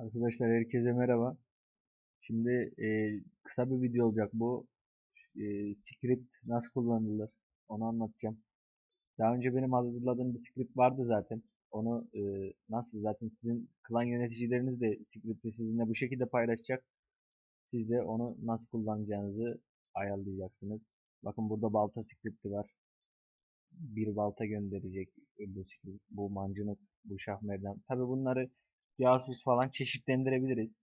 Arkadaşlar herkese merhaba. Şimdi e, kısa bir video olacak bu. E, script nasıl kullanılır onu anlatacağım. Daha önce benim hazırladığım bir script vardı zaten. Onu e, nasıl zaten sizin klan yöneticileriniz de script'i sizinle bu şekilde paylaşacak. Siz de onu nasıl kullanacağınızı ayarlayacaksınız. Bakın burada balta script'i var. Bir balta gönderecek bu bu mancınık, bu şahmerdan. Tabi bunları casus falan çeşitlendirebiliriz.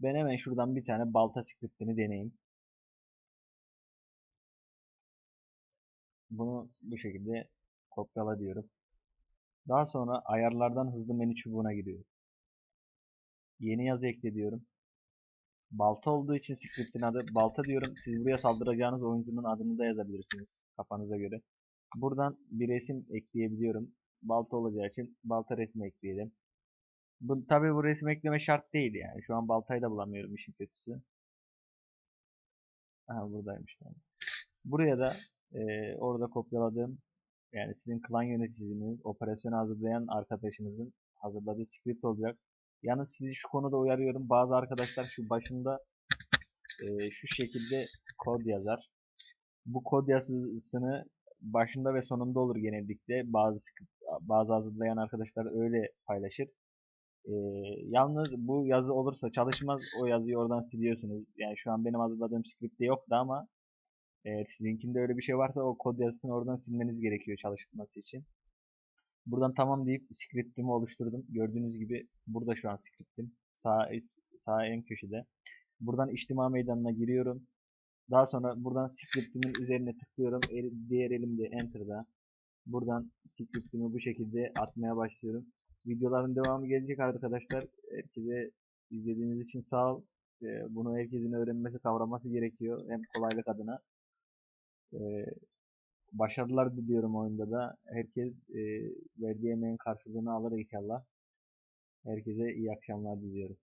Ben hemen şuradan bir tane balta scriptini deneyeyim. Bunu bu şekilde kopyala diyorum. Daha sonra ayarlardan hızlı menü çubuğuna giriyorum. Yeni yazı ekle diyorum. Balta olduğu için scriptin adı balta diyorum. Siz buraya saldıracağınız oyuncunun adını da yazabilirsiniz kafanıza göre. Buradan bir resim ekleyebiliyorum. Balta olacağı için balta resmi ekleyelim. Bu, tabii bu resim ekleme şart değil yani. Şu an baltayı da bulamıyorum işin kötüsü. Aha buradaymış tamam. Buraya da e, orada kopyaladığım yani sizin klan yöneticiniz, operasyonu hazırlayan arkadaşınızın hazırladığı script olacak. Yalnız sizi şu konuda uyarıyorum. Bazı arkadaşlar şu başında e, şu şekilde kod yazar. Bu kod yazısını başında ve sonunda olur genellikle. Bazı bazı hazırlayan arkadaşlar öyle paylaşır. Ee, yalnız bu yazı olursa çalışmaz. O yazıyı oradan siliyorsunuz. Yani şu an benim hazırladığım script'te yoktu ama eğer sizinkinde öyle bir şey varsa o kod yazısını oradan silmeniz gerekiyor çalışması için. Buradan tamam deyip script'imi oluşturdum. Gördüğünüz gibi burada şu an script'im. Sağ, sağ en köşede. Buradan içtima meydanına giriyorum. Daha sonra buradan script'imin üzerine tıklıyorum. Diğer elimde enter'da. Buradan script'imi bu şekilde atmaya başlıyorum. Videoların devamı gelecek arkadaşlar. Herkese izlediğiniz için sağ ol. Bunu herkesin öğrenmesi, kavraması gerekiyor. Hem kolaylık adına. Başarılar diliyorum oyunda da. Herkes verdiği emeğin karşılığını alır inşallah. Herkese iyi akşamlar diliyorum.